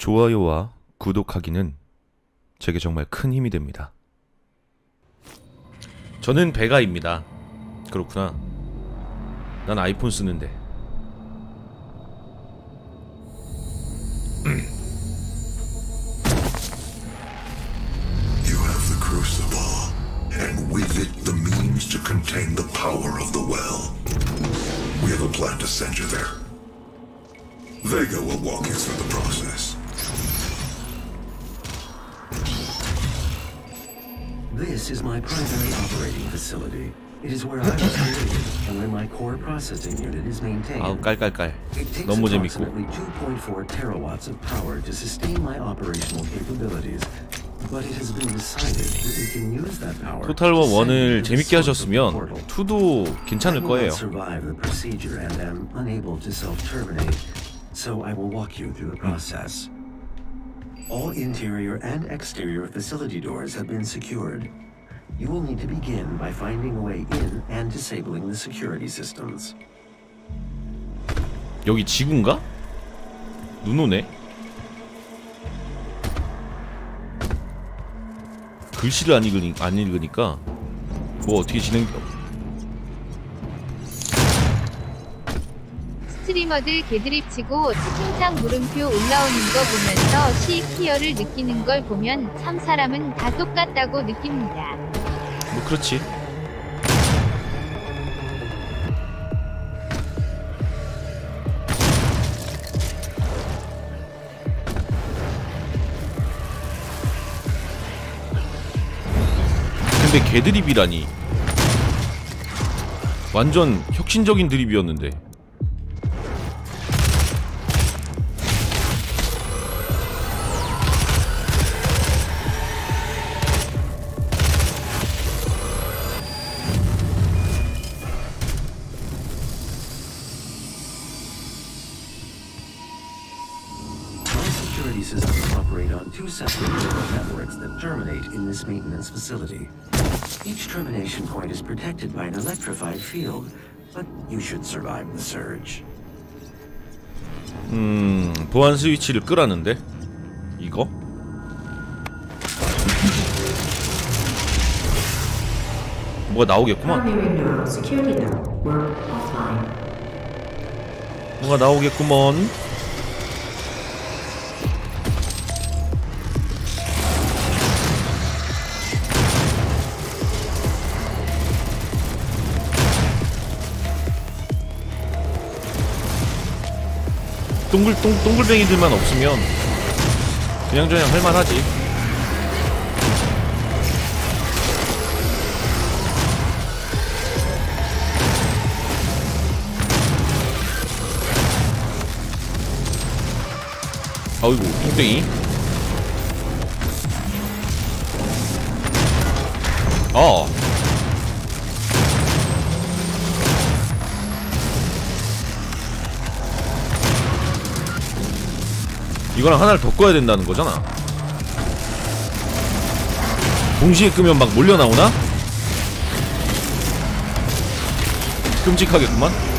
좋아요와 구독하기는 제게 정말 큰 힘이 됩니다. 저는 베가입니다. 그렇구나. 난 아이폰 쓰는데. There. Vega will walk you through the process. This is my primary operating facility. It is where I was created and where my core processing unit is maintained. 아우 깔깔깔. It takes 너무 재밌고. approximately 2.4 terawatts of power to sustain my operational capabilities. But it has been decided that we can use that power 토탈 워 to send 1을 to the 재밌게 하셨으면 portal. 2도 괜찮을 거예요. survive the procedure and am unable to self-terminate, so I will walk you through the process. All interior and exterior facility doors have been secured. You will need to begin by finding a way in and disabling the security systems. 여기 지구인가? 눈 오네. 글씨를 안 읽으니 안 읽으니까 뭐 어떻게 진행 스트리머들 개드립 치고 채팅창 물음표 올라오는 거 보면서 시히어를 느끼는 걸 보면 참 사람은 다 똑같다고 느낍니다. 뭐 그렇지. 근데 개드립이라니 완전 혁신적인 드립이었는데 separate neural networks that terminate in this maintenance facility. Each termination point is protected by an electrified field, but you should survive the surge. 음 보안 스위치를 끄라는데 이거 뭐가 나오겠구만. 뭐가 나오겠구먼 동글 동, 동글뱅이들만 없으면 그냥 저냥 할만하지. 아이고 뚱땡이. 어 이거랑 하나를 더 꺼야 된다는 거잖아 동시에 끄면 막 몰려 나오나? 끔찍하겠구만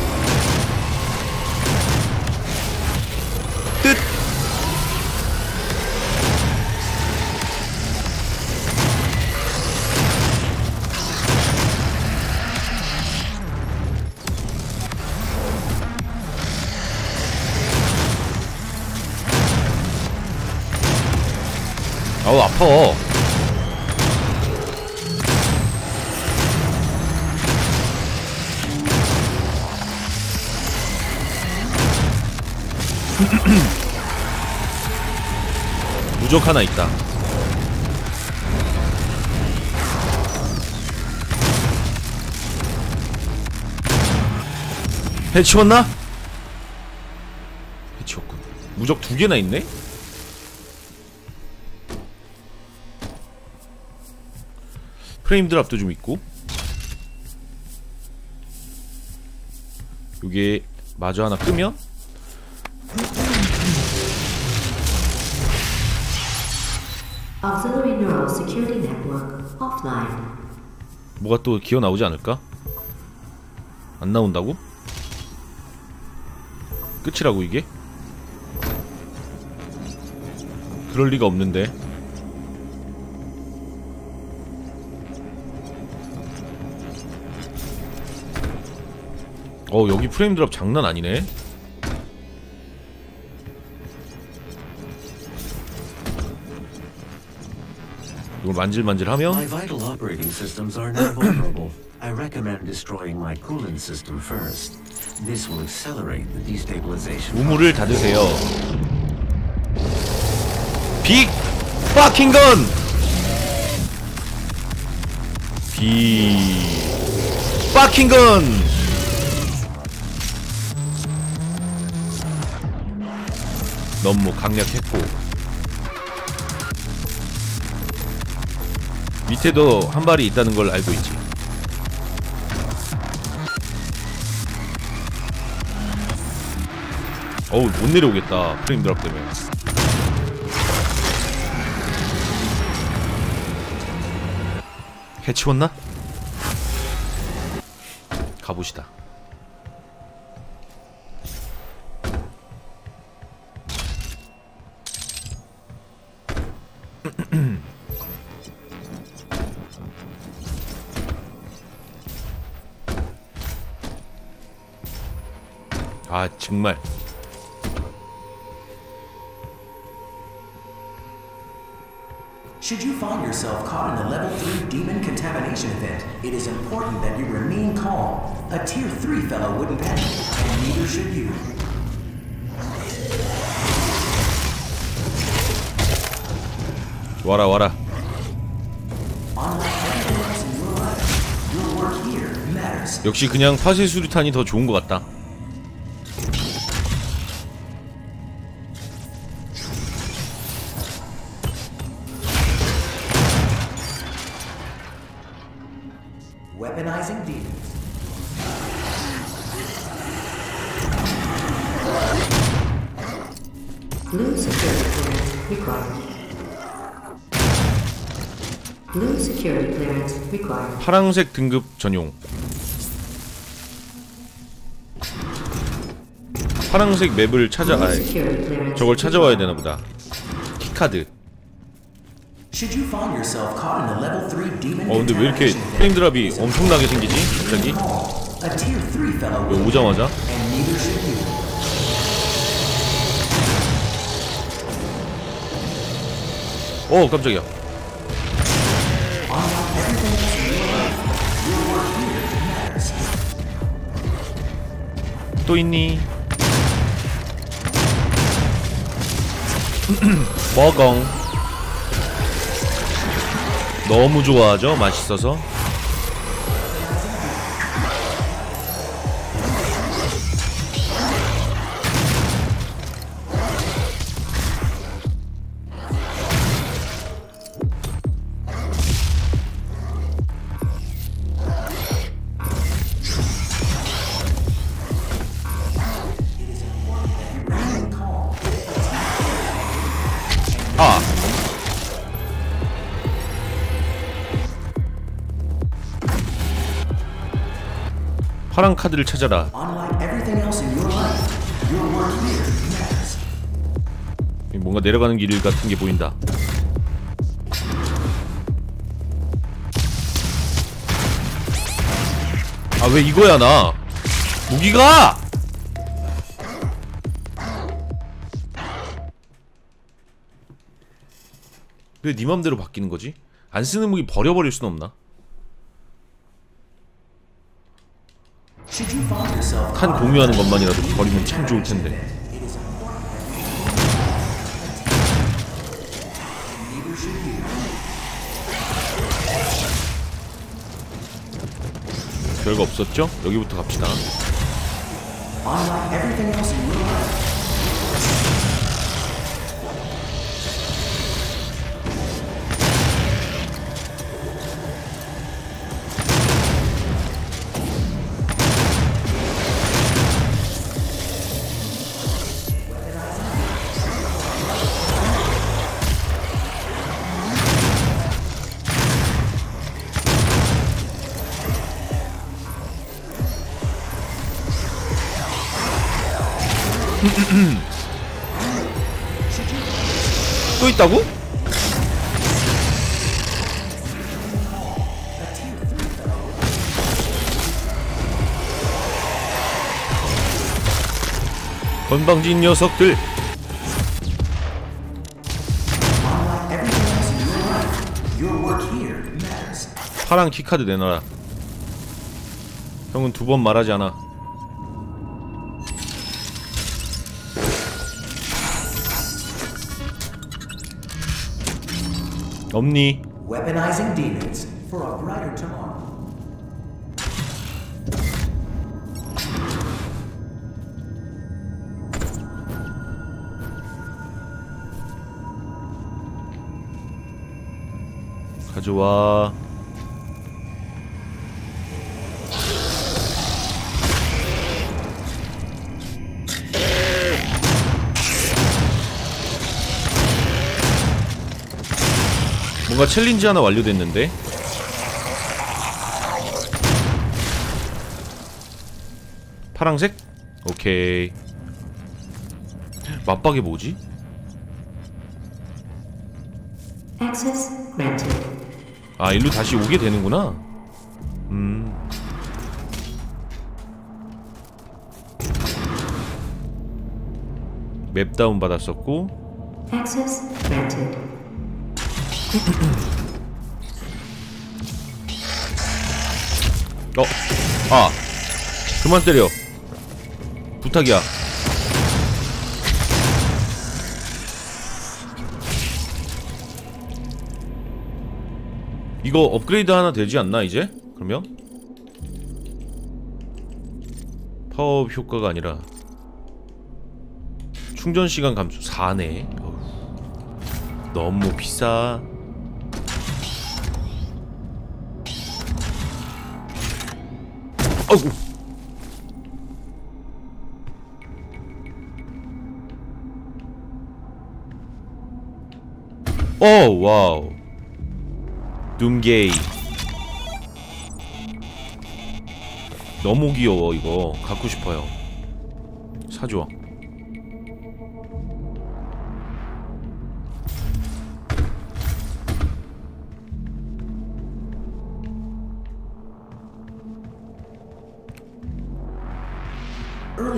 무적 하나 있다 해치웠나? 해치웠군 무적 두 개나 있네? 프레임 드랍도 좀 있고 요게 마저 하나 끄면 Auxiliary neural security network offline. 뭐가 또 기어 나오지 않을까? 안 나온다고? 끝이라고 이게? 그럴 리가 없는데. 어 여기 프레임 드랍 장난 아니네. 이걸 만질만질하면. I recommend destroying my coolant system first. This will accelerate the destabilization. 우물을 닫으세요. 빅 파킹건 비 파킹 건 너무 강력했고 밑에도 한 발이 있다는 걸 알고 있지. 어우 못 내려오겠다 프레임 드랍 때문에 해치웠나? 가보시다 아 정말 Should you find yourself caught in a level 3 demon contamination event, it is important that you remain calm. A tier 3 fellow wouldn't panic, and neither should you. 와라 와라. 역시 그냥 파쇄 수류탄이 더 좋은 것 같다 Weaponizing demons. Blue security clearance required. Blue security clearance required. 파랑색 등급 전용 파랑색 맵을 찾아 Blue 아 저걸 찾아와야. 되나 보다 키카드 Should you find yourself caught in a level 3 demon 어 근데 왜 이렇게 프레임 드랍이 엄청나게 생기지 갑자기 important. A tier 3 fellow 왜 오자마자. 어 깜짝이야 또 있니? 먹엉 너무 좋아하죠? 맛있어서 파란 카드를 찾아라. 뭔가 내려가는 길 같은 게 보인다. 아 왜 이거야 나? 무기가! 왜 네 맘대로 바뀌는 거지? 안 쓰는 무기 버려버릴 순 없나? Should you 칸 공유하는 것만이라도 버리면 참 좋을 텐데. 별거 없었죠? 여기부터 갑시다. 또 있다고? 건방진 녀석들. 파랑 키카드 내놔라. 형은 두 번 말하지 않아. 없니? Weaponizing demons for a brighter tomorrow. 가져와 뭔가 챌린지 하나 완료됐는데 파랑색? 오케이 맞박이 뭐지? 아 일로 다시 오게 되는구나 음 맵 다운 받았었고. 어! 아! 그만 때려 부탁이야 이거 업그레이드 하나 되지 않나 이제? 그러면? 파워업 효과가 아니라 충전 시간 감소 4네 너무 비싸 아이고 오 와우. 둠게이. 너무 귀여워 이거. 갖고 싶어요. 사줘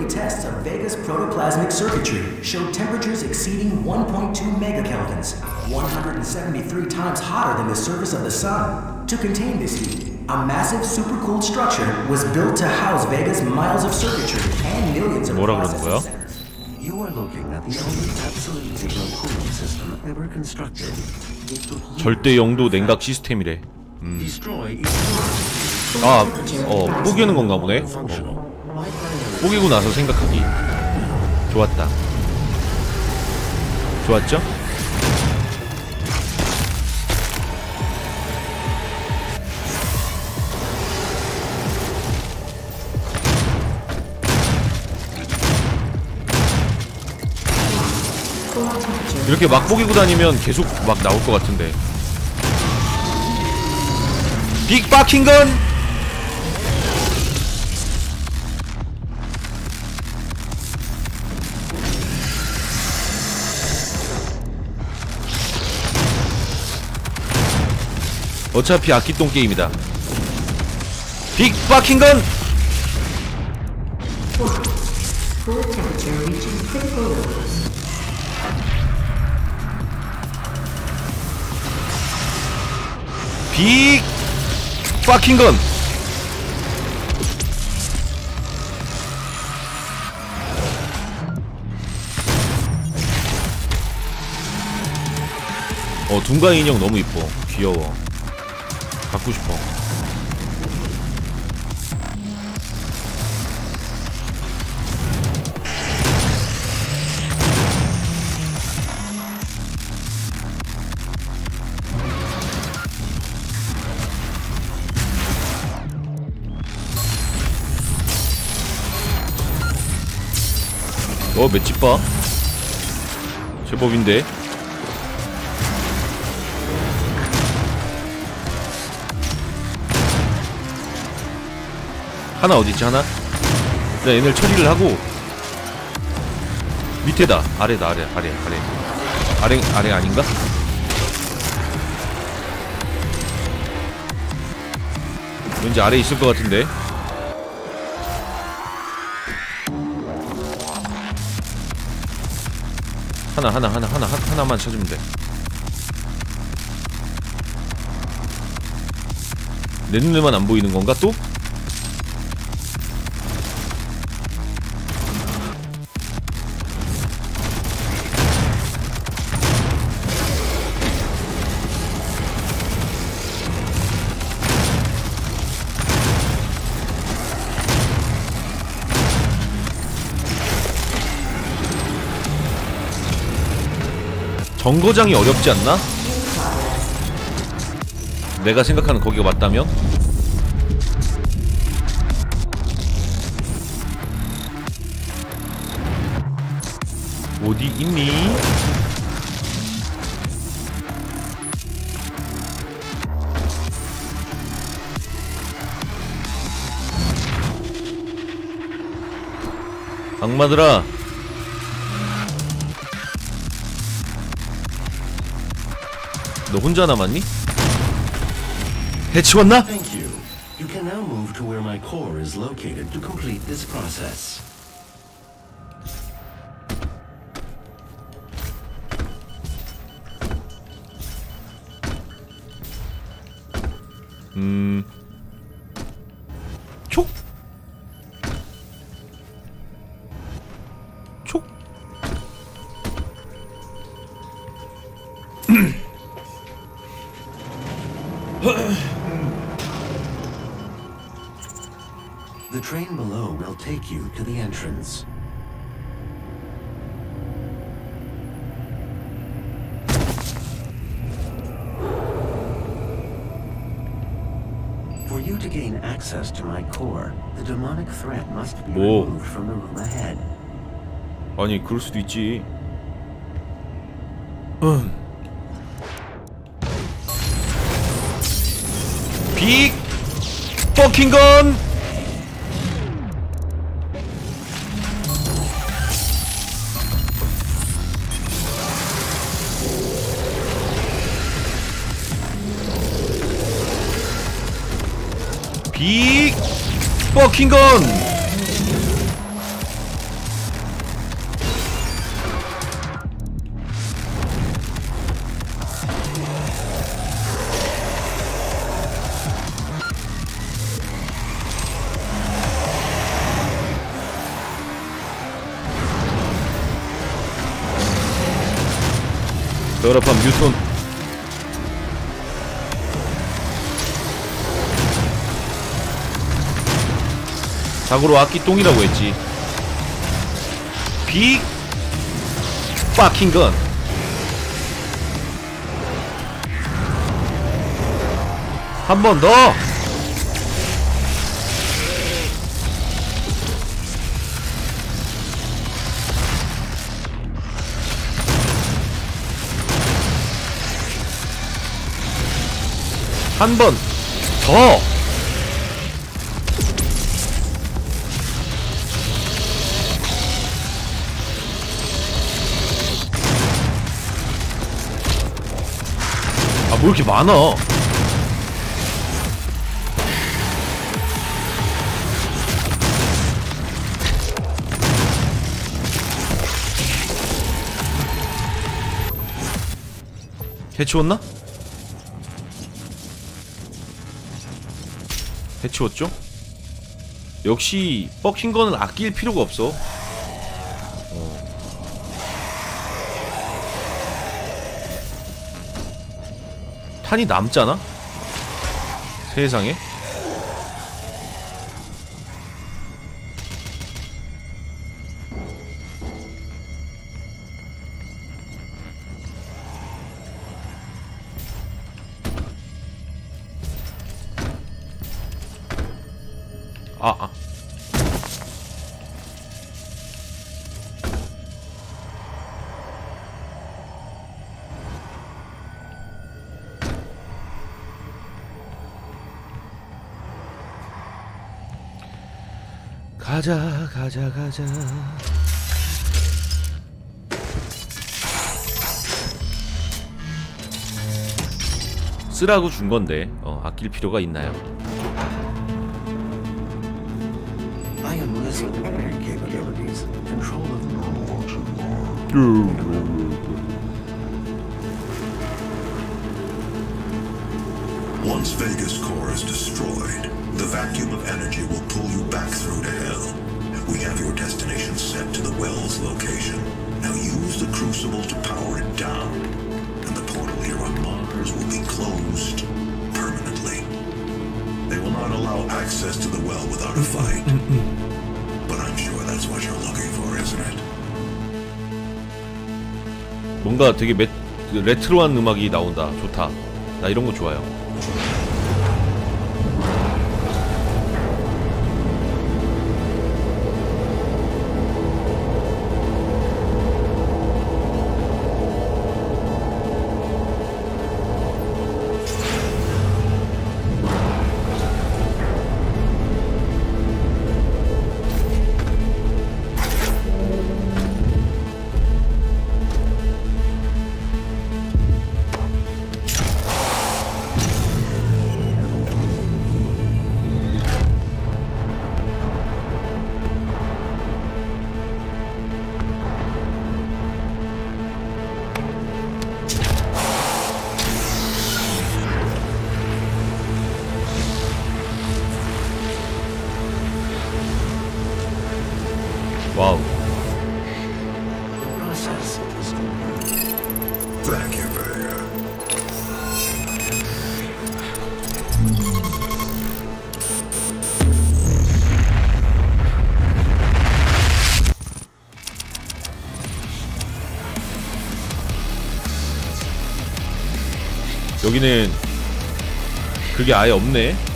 Early tests of Vega's protoplasmic circuitry showed temperatures exceeding 1.2 megakelvins, 173 times hotter than the surface of the sun. To contain this heat, a massive supercooled structure was built to house Vega's miles of circuitry and millions of 뭐라 그러는 거야? processing centers. You are looking at the only absolute zero cooling system ever constructed. It took years 절대 영도 냉각 시스템이래 to destroy each 아, 어, 뽀개는 건가 보네 어. 뽀개고 나서 생각하기 좋았다 좋았죠? 이렇게 막 뽀개고 다니면 계속 막 나올 것 같은데 빅 바킹건 어차피 아끼똥 게임이다 빅 바킹건 Core temperature reaching critical levels. 빅 바킹건 어 둥가 인형 너무 이뻐 귀여워 갖고 싶어. 어 맷집 봐? 제법인데 하나 어딨지 하나? 나 얘네를 처리를 하고 밑에다 아래다 아래 아래 아래 아래 아래 아닌가? 왠지 아래 있을 것 같은데. 하나 하나 하나 하나 하- 하나만 찾으면 돼. 내 눈에만 안 보이는 건가 또? 정거장이 어렵지 않나? 내가 생각하는 거기가 맞다면? 어디 있니? 악마들아 너 혼자 남았니? 해치웠나? Thank you. You can now move to where my core is located to complete this process. 음... train below will take you to the entrance. For you to gain access to my core, the demonic threat must be 뭐? removed from the room ahead. 아니 그럴 수도 있지 음. 빅 퍼킹건 퍼킹 건. 더럽한 뮤톤 자고로 악기똥이라고 했지 빅 파킹 건 한 번 더! 한 번 더! 아, 뭐 이렇게 많아? 해치웠나? 해치웠죠? 역시 뻑킨 거는 아낄 필요가 없어 어. 탄이 남잖아? 세상에 아, 아. 가자 가자 가자 쓰라고 준 건데 어, 아낄 필요가 있나요? Once Vegas core is destroyed, the vacuum of energy will pull you back through to hell. We have your destination set to the well's location. Now use the crucible to power it down, and the portal here on Mars will be closed permanently. They will not allow access to the well without a fight. But I'm sure that's what you're looking for, isn't it? 뭔가 되게 메, 그 레트로한 음악이 나온다. 좋다. 나 이런 거 좋아요. 여기는 그게 아예 없네.